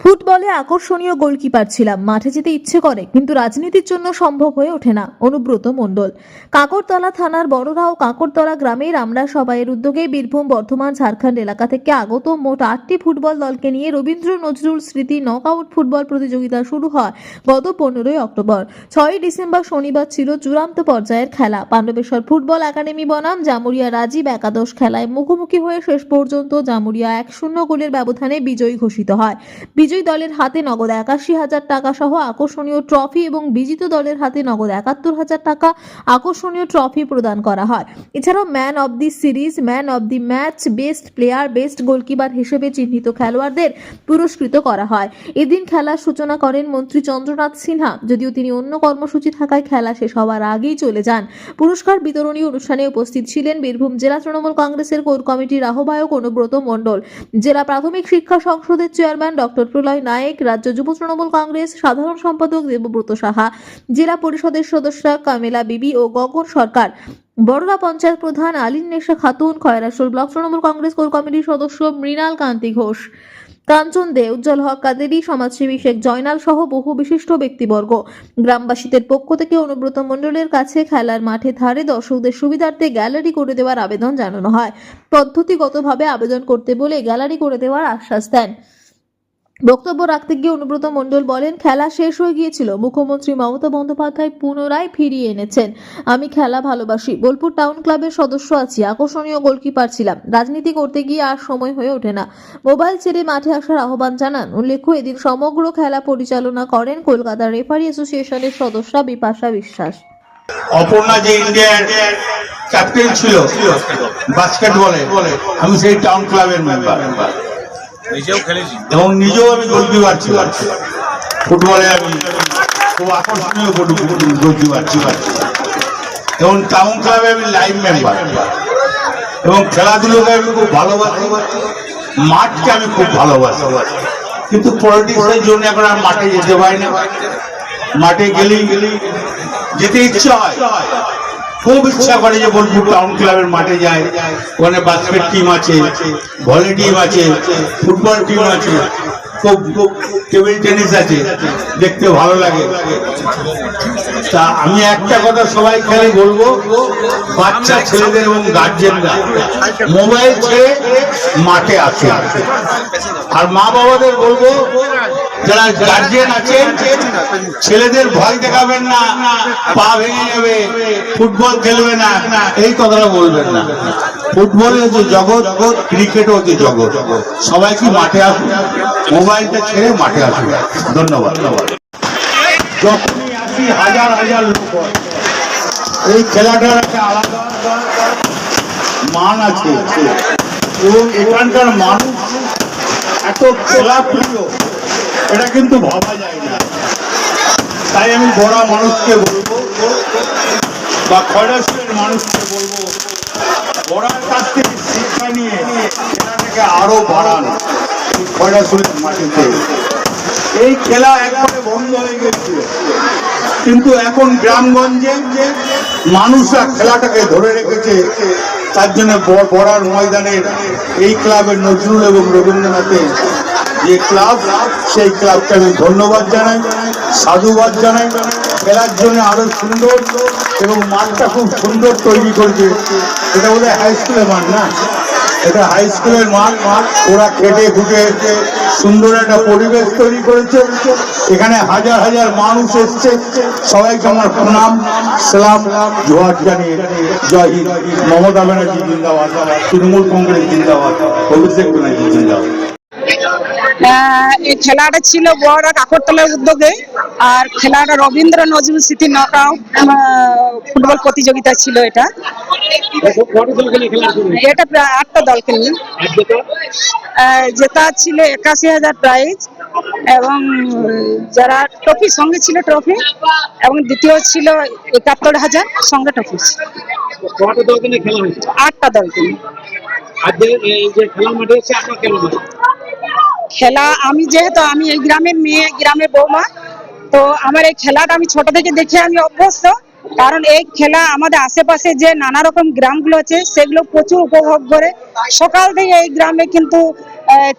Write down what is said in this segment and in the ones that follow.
ফুটবলে আকর্ষণীয় গোলকিপার ছিলাম। মাঠে যেতে ইচ্ছে করে, কিন্তু রাজনীতির জন্য সম্ভব হয়ে ওঠে না, অনুব্রত মণ্ডল। কাকরতলা থানার বড়রা ও কাকরতলা গ্রামের আমরা সবাইয়ের উদ্যোগে বীরভূম বর্ধমান ঝাড়খণ্ড এলাকা থেকে আগত মোট আটটি ফুটবল দলকে নিয়ে রবীন্দ্র নজরুল স্মৃতি নকআউট ফুটবল প্রতিযোগিতা শুরু হয় গত পনেরোই অক্টোবর। ছয়ই ডিসেম্বর শনিবার ছিল চূড়ান্ত পর্যায়ের খেলা। পাণ্ডবেশ্বর ফুটবল একাডেমি বনাম, জামুরিয়া রাজীব একাদশ খেলায় মুখোমুখি হয়ে শেষ পর্যন্ত জামুরিয়া এক শূন্য গোলের ব্যবধানে বিজয়ী ঘোষিত হয়। বিজয়ী দলের হাতে নগদ একাশি হাজার টাকা সহ আকর্ষণীয় ট্রফি এবং বিজিত দলের হাতে নগদ একাত্তর হাজার টাকা আকর্ষণীয় ট্রফি প্রদান করা হয়। এছাড়াও man of the series, man of the match, best player, best goalkeeper হিসেবে চিহ্নিত খেলোয়াড়দের পুরস্কৃত করা হয়। এদিন খেলার সূচনা করেন মন্ত্রী চন্দ্রনাথ সিনহা। যদিও তিনি অন্য কর্মসূচি থাকায় খেলা শেষ হওয়ার আগেই চলে যান। পুরস্কার বিতরণী অনুষ্ঠানে উপস্থিত ছিলেন বীরভূম জেলা তৃণমূল কংগ্রেসের কোর কমিটির আহ্বায়ক অনুব্রত মণ্ডল। জেলা প্রাথমিক শিক্ষা সংসদের চেয়ারম্যান ডক্টর প্রলয় নায়েক, রাজ্য যুব তৃণমূল কংগ্রেস, সাধারণ সম্পাদক দেবব্রত সাহা, জেলা পরিষদের সদস্য কামেলা বিবি ও গগন সরকার, বড়রা পঞ্চায়েত প্রধান আলিন নেশা খাতুন, খয়রাসুল ব্লক তৃণমূল কংগ্রেস কোর কমিটির সদস্য মৃণাল কান্তি ঘোষ, কাঞ্চন দে, উজ্জ্বল হক কাদেরি, সমাজসেবী শেখ জয়নাল সহ বহু বিশিষ্ট ব্যক্তিবর্গ। গ্রামবাসীদের পক্ষ থেকে অনুব্রত মণ্ডলের কাছে খেলার মাঠে ধারে দর্শকদের সুবিধার্থে গ্যালারি করে দেওয়ার আবেদন জানানো হয়। পদ্ধতিগতভাবে আবেদন করতে বলে গ্যালারি করে দেওয়ার আশ্বাস দেন। বক্তব্য রাখতে গিয়ে অনুব্রত মণ্ডল বলেন, খেলা শেষ হয়ে গিয়েছিল। মুখ্যমন্ত্রী মমতা বন্দ্যোপাধ্যায় পুনরায় ফিরিয়ে এনেছেন। আমি খেলা ভালোবাসি। বোলপুর টাউন ক্লাবের সদস্য আছি। আকর্ষণীয় গোলকিপার ছিলাম। রাজনীতি করতে গিয়ে আর সময় হয়ে ওঠে না। মোবাইল ছেড়ে মাঠে আসার আহ্বান জানান। উল্লেখ্য, এদিন সমগ্র খেলা পরিচালনা করেন কলকাতা রেফারি অ্যাসোসিয়েশনের সদস্যা বিপাশা বিশ্বাস। অপর্ণা যে ইন্ডিয়ার ক্যাপ্টেন ছিল, বাস্কেটবলে, আমি সেই টাউন ক্লাবের মেম্বার নিজেও খেলেছি। এবং নিজেও আমি গোলকিপার ছিলাম ফুটবলে আমি খুব আকর্ষণীয় গোলকিপার ছিলাম এবং টাউন ক্লাবে আমি লাইভ মেম্বার এবং খেলাধুলোকে আমি খুব ভালোবাসি। মাঠকে আমি খুব ভালোবাসি। কিন্তু পলিটিক্সের জন্য এখন আর মাঠে যেতে পারি না। মাঠে গেলেই গেলেই যেতে ইচ্ছা হয়। খুব ইচ্ছা করে যে বোলপুর টাউন ক্লাবের মাঠে যায়। ওখানে বাস্কেট টিম আছে ভলি টিম আছে ফুটবল টিম আছে, খুব টেবিল টেনিস আছে, দেখতে ভালো লাগে। তা আমি একটা কথা সবাই খেলে বলব, বাচ্চা ছেলেদের এবং গার্জেনরা মোবাইল ছেড়ে মাঠে আসে আর মা বাবাদের বলব যারা গার্জেন আছেন, ছেলেদের ভয় দেখাবেন না, পা ভেঙে যাবে, ফুটবল খেলবে না, এই কথাটা বলবেন না। ফুটবল হচ্ছে জগৎ ক্রিকেট হচ্ছে জগৎ, সবাই কি মাঠে আসুন মোবাইলটা ছেড়ে মাঠে আসুন ধন্যবাদ। যখনই আসি, হাজার হাজার লোক এই খেলাটার একটা আলাদা মান আছে। এবং এখানকার মানুষ এত খেলা প্রিয় এটা কিন্তু ভাবা যায় না। তাই আমি বড় মানুষকে বলব, বা খয়রাসুরের মানুষকে বলব, বড়ার কাছ থেকে শিক্ষা নিয়ে খেলাটাকে আরও বাড়ান এই খয়রাসুরের মাটিতে। এই খেলা একবারে বন্ধ হয়ে গেছিল কিন্তু এখন গ্রামগঞ্জে যে মানুষরা খেলাটাকে ধরে রেখেছে। তার জন্য বড়ার ময়দানের এই ক্লাবের নজরুল এবং রবীন্দ্রনাথের যে ক্লাব, সেই ক্লাবকে আমি ধন্যবাদ জানাই, সাধুবাদ জানাই। খেলার জন্য আরও সুন্দর এবং মাঠটা খুব সুন্দর তৈরি করেছে। এটা বোধহয় হাই স্কুলের মাঠ না? এটা হাই স্কুলের মাঠ মাঠ। ওরা কেটে খুঁটে সুন্দর একটা পরিবেশ তৈরি করেছে। এখানে হাজার হাজার মানুষ এসছে। সবাইকে আমার প্রণাম, সালাম, জোয়ার জানিয়ে জয় হিন্দ। মমতা ব্যানার্জি জিন্দাবাদ, তৃণমূল কংগ্রেস জিন্দাবাদ, অভিষেক ব্যানার্জি জিন্দাবাদ। এই খেলাটা ছিল বড় কাকরতলার উদ্যোগে। আর খেলাটা রবীন্দ্র নজরুল স্মৃতি নকআউট ফুটবল প্রতিযোগিতা ছিল এটা। এটা প্রায় আটটা দলকে নিয়ে। জেতা ছিল একাশি হাজার প্রাইজ এবং যারা ট্রফি সঙ্গে ছিল ট্রফি এবং দ্বিতীয় ছিল একাত্তর হাজার সঙ্গে ট্রফি খেলা আটটা দলকে নিয়ে। খেলা, আমি যেহেতু আমি এই গ্রামের মেয়ে, গ্রামের বৌমা, তো আমার এই খেলাটা আমি ছোট থেকে দেখে আমি অভ্যস্ত। কারণ এই খেলা আমাদের আশেপাশে যে নানা রকম গ্রামগুলো আছে সেগুলো প্রচুর উপভোগ করে। সকাল থেকে এই গ্রামে কিন্তু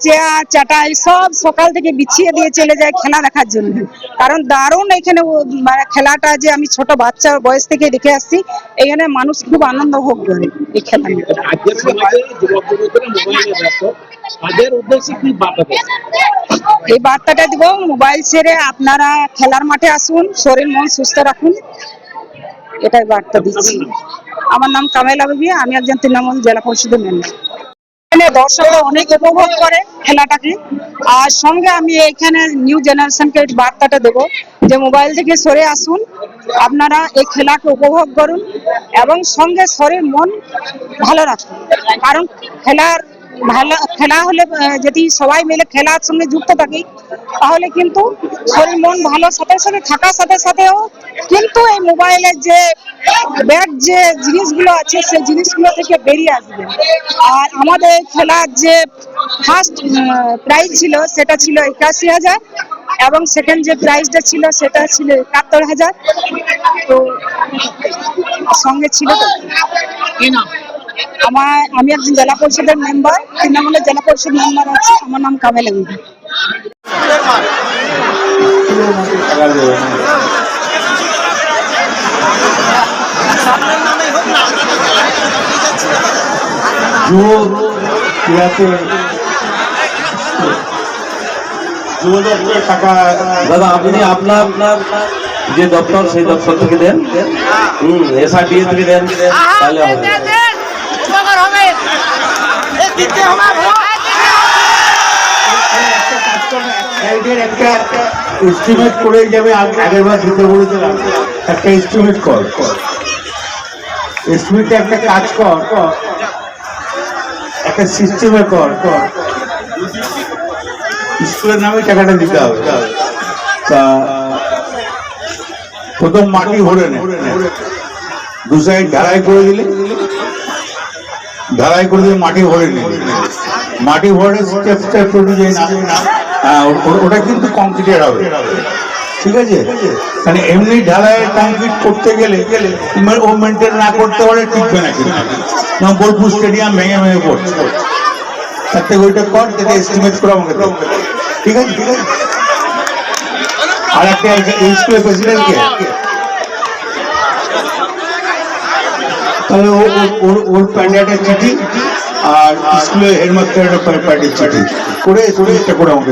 চেয়ার চাটাই সব সকাল থেকে বিছিয়ে দিয়ে চলে যায় খেলা দেখার জন্য। কারণ দারুণ এখানে মানে খেলাটা যে আমি ছোট বাচ্চা বয়স থেকে দেখে আসছি এখানে মানুষ খুব আনন্দ ভোগ করে এই খেলা এই বার্তাটা দিব মোবাইল ছেড়ে আপনারা খেলার মাঠে আসুন শরীর মন সুস্থ রাখুন। এটাই বার্তা দিচ্ছি। আমার নাম কামেলা বিবি আমি একজন তৃণমূল জেলা পরিষদের মেম্বার। দর্শকরা অনেক উপভোগ করে খেলাটাকে। আর সঙ্গে আমি এখানে নিউ জেনারেশনকে বার্তাটা দেবো যে মোবাইল থেকে সরে আসুন, আপনারা এই খেলাকে উপভোগ করুন এবং সঙ্গে শরীর মন ভালো রাখুন। কারণ খেলার ভালো, খেলা হলে যদি সবাই মিলে খেলার সঙ্গে যুক্ত থাকি তাহলে কিন্তু শরীর মন ভালো সাথে সাথে থাকার সাথে সাথেও কিন্তু এই মোবাইলের যে ব্যাড যে জিনিসগুলো আছে সেই জিনিসগুলো থেকে বেরিয়ে আসবে। আর আমাদের খেলার যে ফার্স্ট প্রাইজ ছিল সেটা ছিল একাশি হাজার এবং সেকেন্ড যে প্রাইজটা ছিল সেটা ছিল একাত্তর হাজার। তো সঙ্গে ছিল তো। আমার আমি একজন জেলা পরিষদের মেম্বার তৃণমূলের জেলা পরিষদ মেম্বার আছে। আমার নাম কামেলা বিবি যুব ক্রীড়াতে যুব দপ্তরের টাকা দাদা আপনি আপনার আপনার যে দপ্তর সেই দপ্তর থেকে দেন হুম এসআরডিএ থেকে দেন তাহলে হবে এস্টিমেট করে যাবে আগের বার দিতে বলেছিলাম। একটা এস্টিমেট কর। এস্টিমেটে একটা কাজ কর। একটা সিস্টেমে কর। স্কুলের নামে টাকাটা দিতে হবে। তা, প্রথম মাটি ভরে নে। দু সাইড ঢালাই করে দিলে। ঢালাই করে দিয়ে মাটি ভরে নিলে। মাটি ভরে স্টেপ স্টেপ অনুযায়ী না ওটা কিন্তু কংক্রিটের হবে। ঠিক আছে? মানে এমনি ঢালাই কংক্রিট করতে গেলে মানে ও মেনটেন না করতে পারে, টিকবে না কিন্তু। বোলপুর স্টেডিয়াম ভেঙে ভেঙে পড়ছে। তার থেকে ওইটা কর, যেটা এস্টিমেট করে আমাকে ঠিক আছে ঠিক আছে? আর একটা এই স্কুলের প্রেসিডেন্টকে তাহলে ওর ওর প্যান্ডেটের চিঠি আর স্কুলের হেডমাস্টারের পার্টির চিঠি করে করে করে আমাকে